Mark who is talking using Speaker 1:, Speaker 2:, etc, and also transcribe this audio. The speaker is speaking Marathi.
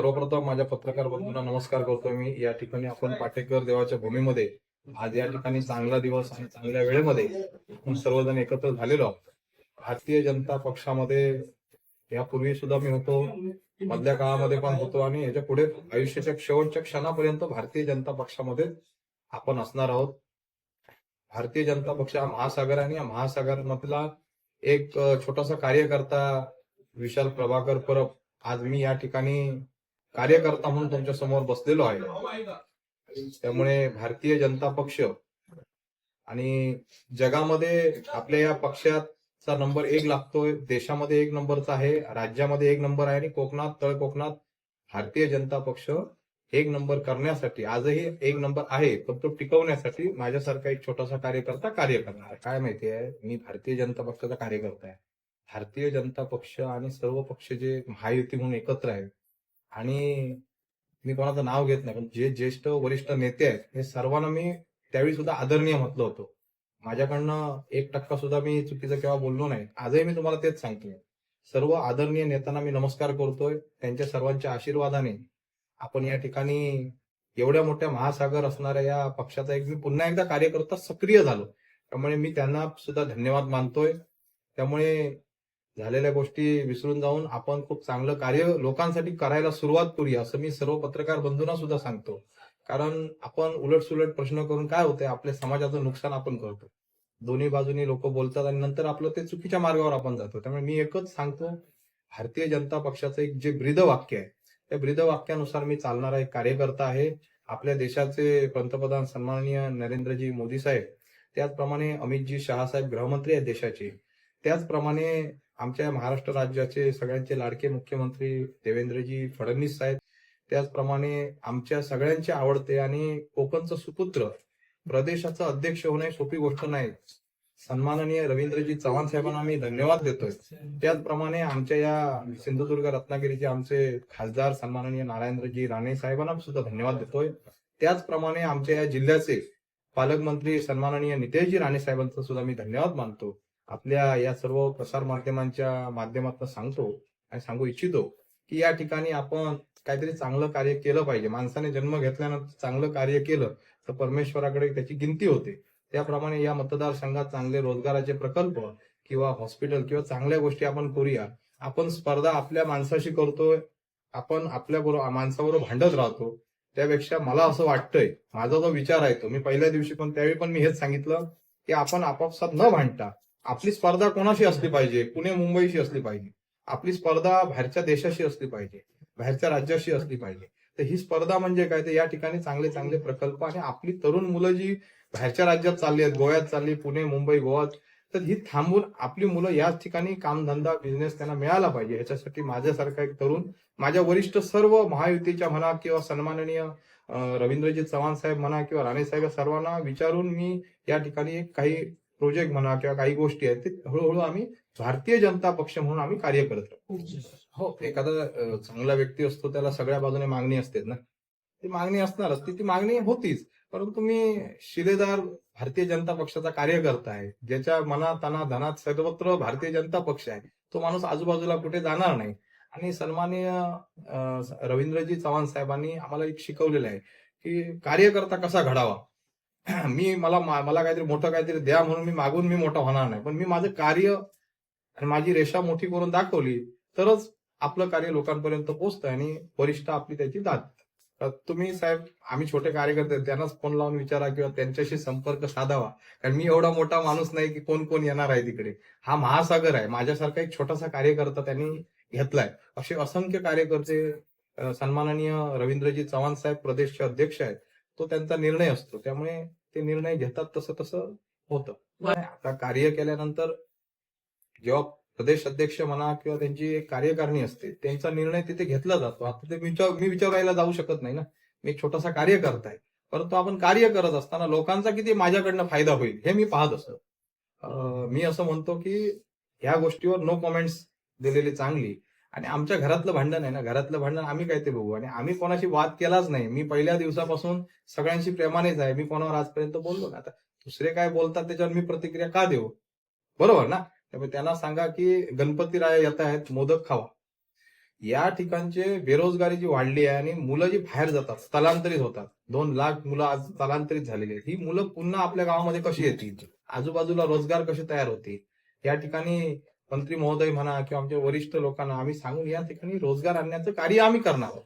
Speaker 1: सर्वप्रथम माझ्या पत्रकार बंधूंना नमस्कार करतो मी. या ठिकाणी आपण पाटेकर देवाच्या भूमीमध्ये आज या ठिकाणी चांगला दिवस आणि चांगल्या वेळेमध्ये आपण सर्वजण एकत्र झालेलो आहोत. भारतीय जनता पक्षामध्ये यापूर्वी सुद्धा मी होतो मधल्या काळामध्ये पण होतो आणि याच्यापुढे आयुष्याच्या शेवटच्या क्षणापर्यंत भारतीय जनता पक्षामध्ये आपण असणार आहोत. भारतीय जनता पक्ष हा महासागर आणि या महासागरमधला एक छोटासा कार्यकर्ता विशाल प्रभाकर परब आज मी या ठिकाणी कार्यकर्ता म्हणून तुमच्यासमोर बसलेलो आहे. त्यामुळे भारतीय जनता पक्ष आणि जगामध्ये आपल्या या पक्षाचा नंबर एक लागतोय. देशामध्ये एक नंबरचा आहे राज्यामध्ये एक नंबर आहे आणि कोकणात तळ कोकणात भारतीय जनता पक्ष एक नंबर करण्यासाठी आजही एक नंबर आहे पण तो टिकवण्यासाठी माझ्यासारखा एक छोटासा कार्यकर्ता कार्य करणार. काय माहिती आहे? मी भारतीय जनता पक्षाचा कार्यकर्ता आहे. भारतीय जनता पक्ष आणि सर्व पक्ष जे महायुती म्हणून एकत्र आहेत आणि मी कोणाचं नाव घेत नाही पण जे ज्येष्ठ वरिष्ठ नेते आहेत हे सर्वांना मी त्यावेळी सुद्धा आदरणीय म्हटलं होतं. माझ्याकडनं एक टक्का सुद्धा मी चुकीचं केव्हा बोललो नाही. आजही मी तुम्हाला तेच सांगतोय. सर्व आदरणीय नेत्यांना मी नमस्कार करतोय. त्यांच्या सर्वांच्या आशीर्वादाने आपण या ठिकाणी एवढ्या मोठ्या महासागर असणाऱ्या या पक्षाचा एक मी पुन्हा एकदा कार्यकर्ता सक्रिय झालो. त्यामुळे मी त्यांना सुद्धा धन्यवाद मानतोय. त्यामुळे झालेल्या गोष्टी विसरून जाऊन आपण खूप चांगलं कार्य लोकांसाठी करायला सुरुवात करूया असं मी सर्व पत्रकार बंधूंना सुद्धा सांगतो. कारण आपण उलट सुलट प्रश्न करून काय होते आपल्या समाजाचं नुकसान आपण करतो. दोन्ही बाजूनी लोक बोलतात आणि नंतर आपलं ते चुकीच्या मार्गावर आपण जातो. त्यामुळे मी एकच सांगतो भारतीय जनता पक्षाचं एक जे ब्रीद वाक्य आहे त्या ब्रीद वाक्यानुसार मी चालणारा एक कार्यकर्ता आहे. आपल्या देशाचे पंतप्रधान सन्माननीय नरेंद्रजी मोदी साहेब त्याचप्रमाणे अमितजी शहासाहेब गृहमंत्री आहेत देशाचे. त्याचप्रमाणे आमच्या महाराष्ट्र राज्याचे सगळ्यांचे लाडके मुख्यमंत्री देवेंद्रजी फडणवीस साहेब त्याचप्रमाणे आमच्या सगळ्यांचे आवडते आणि कोकणचं सुपुत्र प्रदेशाचा अध्यक्ष होणे सोपी गोष्ट नाही. सन्माननीय रवींद्रजी चव्हाण साहेबांना मी धन्यवाद देतोय. त्याचप्रमाणे आमच्या या सिंधुदुर्ग रत्नागिरीचे आमचे खासदार सन्माननीय नारायणजी राणे साहेबांना सुद्धा धन्यवाद देतोय. त्याचप्रमाणे आमच्या या जिल्ह्याचे पालकमंत्री सन्माननीय नितेशजी राणे साहेबांचा सुद्धा मी धन्यवाद मानतो. आपल्या या सर्व प्रसार माध्यमांच्या माध्यमातून सांगतो आणि सांगू इच्छितो की या ठिकाणी आपण काहीतरी चांगलं कार्य केलं पाहिजे. माणसाने जन्म घेतल्यानंतर चांगलं कार्य केलं तर परमेश्वराकडे त्याची गिनती होते. त्याप्रमाणे या मतदारसंघात चांगले रोजगाराचे प्रकल्प किंवा हॉस्पिटल किंवा चांगल्या गोष्टी आपण करूया. आपण स्पर्धा आपल्या माणसाशी करतोय. आपण आपल्या बरोबर माणसाबरोबर भांडत राहतो. त्यापेक्षा मला असं वाटतंय माझा जो विचार आहे तो मी पहिल्या दिवशी पण त्यावेळी पण मी हेच सांगितलं की आपण आपापसात न भांडता आपली स्पर्धा कोणाशी असली पाहिजे? पुणे मुंबईशी असली पाहिजे. आपली स्पर्धा बाहेरच्या देशाशी असली पाहिजे. बाहेरच्या राज्याशी असली पाहिजे. तर ही स्पर्धा म्हणजे काय? तर या ठिकाणी चांगले चांगले प्रकल्प आणि आपली तरुण मुलं जी बाहेरच्या राज्यात चालली आहेत गोव्यात चालली पुणे मुंबई गोवा तर ही थांबून आपली मुलं याच ठिकाणी कामधंदा बिझनेस त्यांना मिळाला पाहिजे. याच्यासाठी माझ्यासारखा एक तरुण माझ्या वरिष्ठ सर्व महायुतीच्या म्हणा किंवा सन्माननीय रवींद्रजीत रवींद्रजी चव्हाण साहेब म्हणा किंवा राणे साहेब या सर्वांना विचारून मी या ठिकाणी काही प्रोजेक्ट म्हणा किंवा काही गोष्टी आहेत ते हळूहळू आम्ही भारतीय जनता पक्ष म्हणून आम्ही कार्य करत राहू हो. एखादा चांगला व्यक्ती असतो त्याला सगळ्या बाजूने मागणी असते ना. ती मागणी असणारच ती ती मागणी होतीच. परंतु मी शिलेदार भारतीय जनता पक्षाचा कार्यकर्ता आहे ज्याच्या मनात अना धनात सर्वत्र भारतीय जनता पक्ष आहे तो माणूस आजूबाजूला कुठे जाणार नाही. आणि सन्माननीय रवींद्रजी चव्हाण साहेबांनी आम्हाला एक शिकवलेलं आहे की कार्यकर्ता कसा घडावा? मी मला मला काहीतरी मोठं काहीतरी द्या म्हणून मी मागून मी मोठा होणार नाही. पण मी माझं कार्य आणि माझी रेषा मोठी करून दाखवली तरच आपलं कार्य लोकांपर्यंत पोहोचतं आणि वरिष्ठ आपली त्याची दाद. तुम्ही साहेब आम्ही छोटे कार्यकर्ते त्यांनाच फोन लावून विचारा किंवा त्यांच्याशी संपर्क साधावा. कारण मी एवढा मोठा माणूस नाही की कोण कोण येणार आहे तिकडे. हा महासागर आहे. माझ्यासारखा एक छोटासा कार्यकर्ता त्यांनी घेतलाय. असे असंख्य कार्यकर्ते सन्माननीय रवींद्रजी चव्हाण साहेब प्रदेशचे अध्यक्ष आहेत. तो त्यांचा निर्णय असतो. त्यामुळे ते निर्णय घेतात तसं तसं होतं. आता कार्य केल्यानंतर जेव्हा प्रदेश अध्यक्ष म्हणा किंवा त्यांची एक कार्यकारिणी असते त्यांचा निर्णय तिथे घेतला जातो. आता ते विचार मी विचारायला जाऊ शकत नाही ना. मी छोटासा कार्यकर्ता आहे. परंतु आपण कार्य करत असताना लोकांचा किती माझ्याकडनं फायदा होईल हे मी पाहत असतो. मी असं म्हणतो की ह्या गोष्टीवर नो कमेंट्स दिलेली चांगली. आणि आमच्या घरातलं भांडण आहे ना घरातलं भांडण आम्ही काय ते बघू. आणि आम्ही कोणाशी वाद केलाच नाही. मी पहिल्या दिवसापासून सगळ्यांशी प्रेमानेच आहे. मी कोणावर आजपर्यंत बोललो ना आता दुसरे काय बोलतात त्याच्यावर मी प्रतिक्रिया का देऊ? बरोबर ना? त्यामुळे त्यांना सांगा की गणपती राय येत आहेत मोदक खावा. या ठिकाणचे बेरोजगारी जी वाढली आहे आणि मुलं जी बाहेर जातात स्थलांतरित होतात. दोन लाख मुलं आज स्थलांतरित झालेली आहेत. ही मुलं पुन्हा आपल्या गावामध्ये कशी येतील? आजूबाजूला रोजगार कसे तयार होतील? या ठिकाणी मंत्री महोदय म्हणा किंवा आमच्या वरिष्ठ लोकांना आम्ही सांगून या ठिकाणी रोजगार आणण्याचं कार्य आम्ही करणार आहोत.